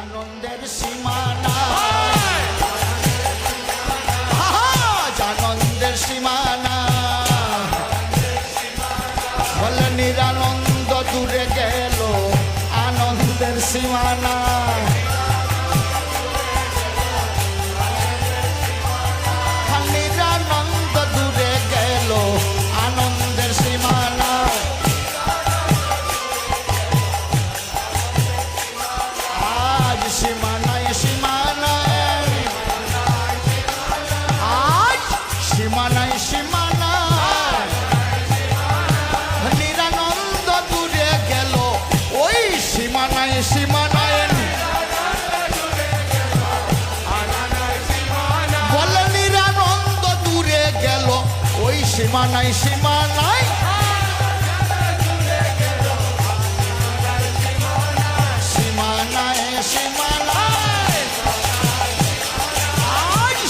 আনন্দের সীমানা। সীমা নাই সীমা নাই সীমা নাই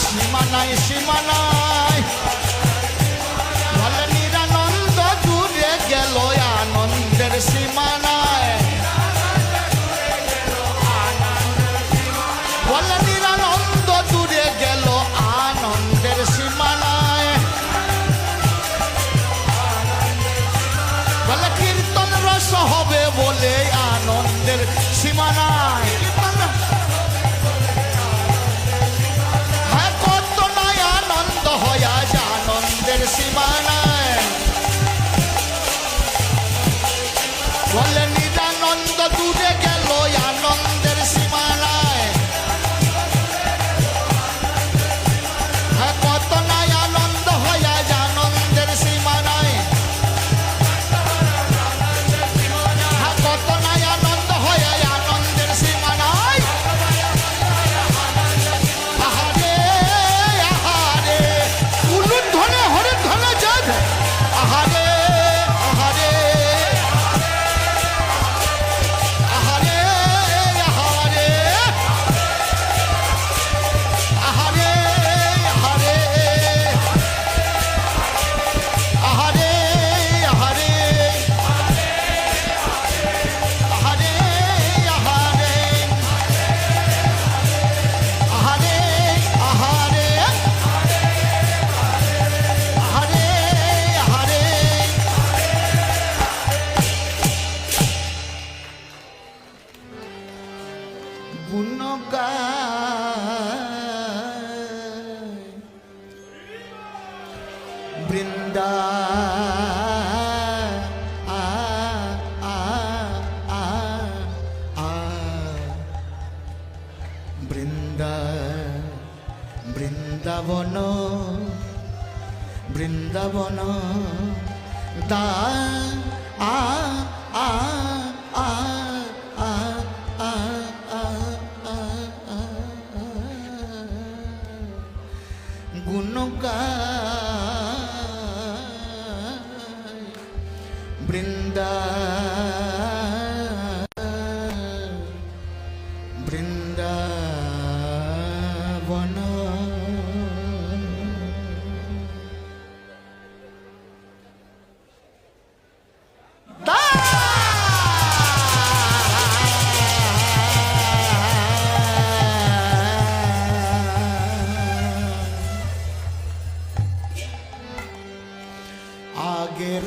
সীমা নাই সীমা গুণগান বৃন্দা বৃন্দাবন বৃন্দাবন দা আ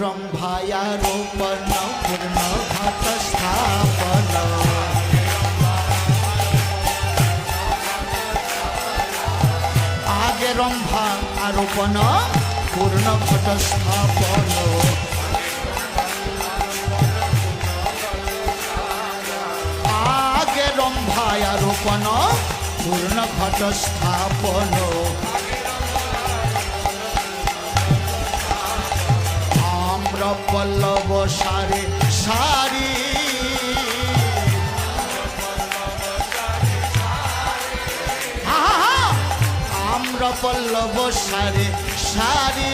ब्रह्मायारोपण पूर्णभटस्थापन ব্রহ্মা আরোপণ পূর্ণ ঘট স্থাপন আগে রম্ভা আরোপণ পূর্ণ ঘট স্থাপন পল্লব সারে সারি। আমরা পল্লব সারে সারি।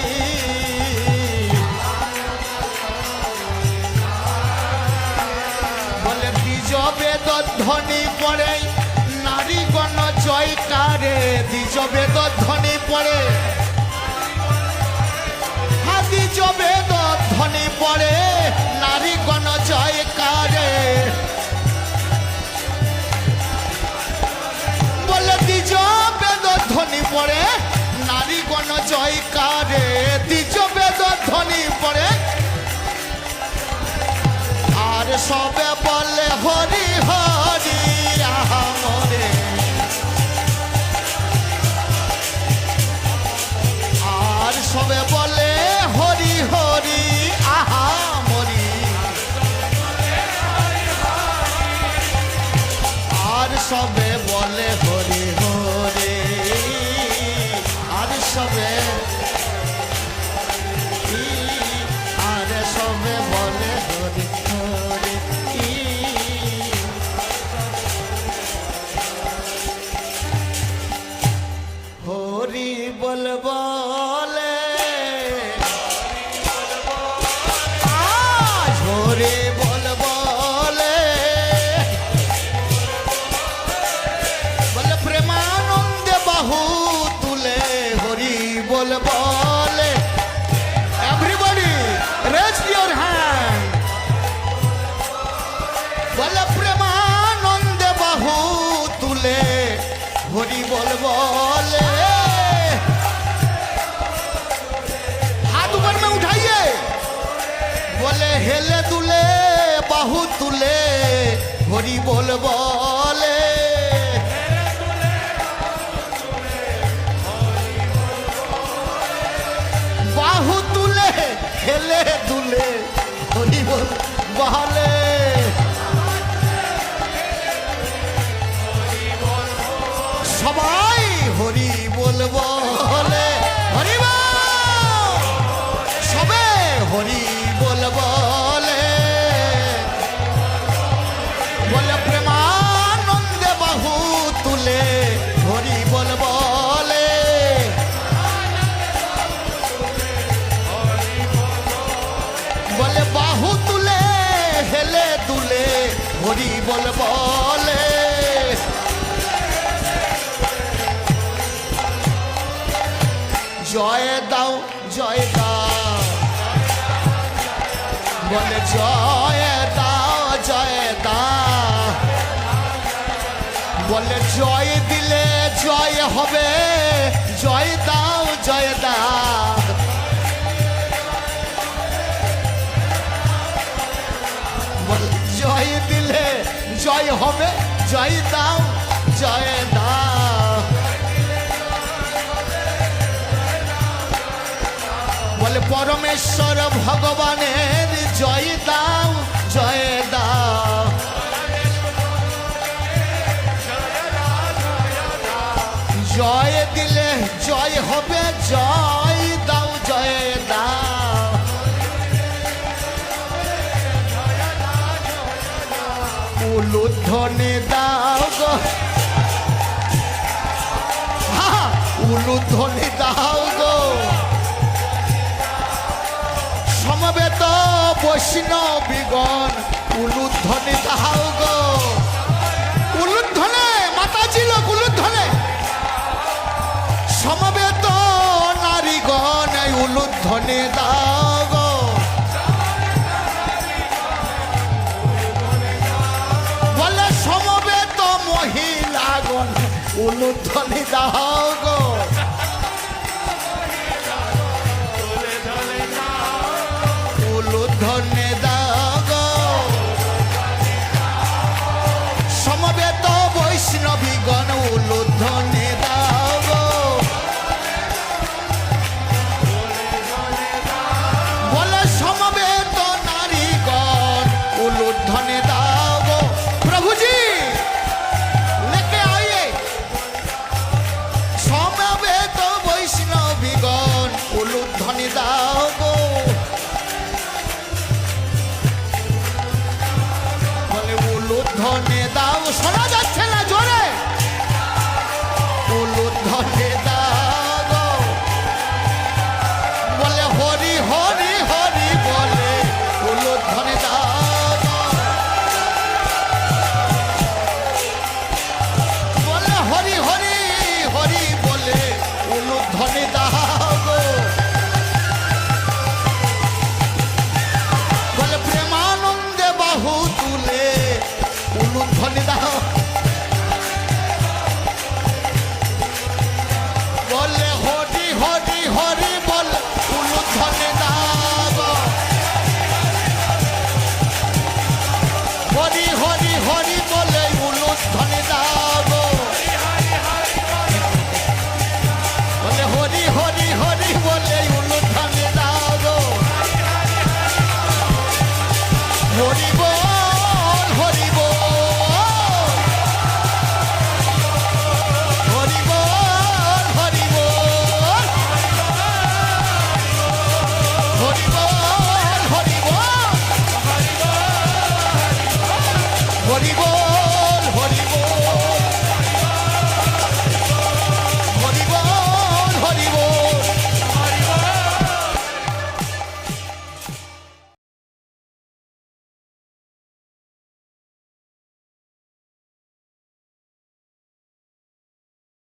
সবে বলে হরি হরি আহা মরে আর সবে বলে হরি হরি আহা মরি আর সবে বলে বল প্রেমানন্দে বাহু তুলে, হরি বল বলে। হাত উপর মে উঠাইয়ে। বলে, হেলে তুলে বাহু তুলে, হরি বল বলে। বাহু তুলে, হেলে তুলে হরি বল বলে। দাও, জয় দাও। বলে জয় দাও জয় দাও। বলে জয় দিলে জয় হবে, জয় দাও জয় দাও। বলে জয় দিলে জয় হবে, জয় দাও, জয় পরমেশ্বর ভগবানের জয় দাও জয় দাও। জয় দিলে জয় হবে, জয় দাও জয় দাও। উলুধ্বনি দাও গো। উলুধ্বনি দাও সমবেত বৈষ্ণবীগণ। উলুধ্বনি দাও গো। উলুধ্বনে, মাতাজি লোক, উলুধ্বনে। সমবেত নারীগণ উলুধ্বনি দাও গো। বলে, সমবেত মহিলাগণ, উলুধ্বনি দাও গো। voleibol.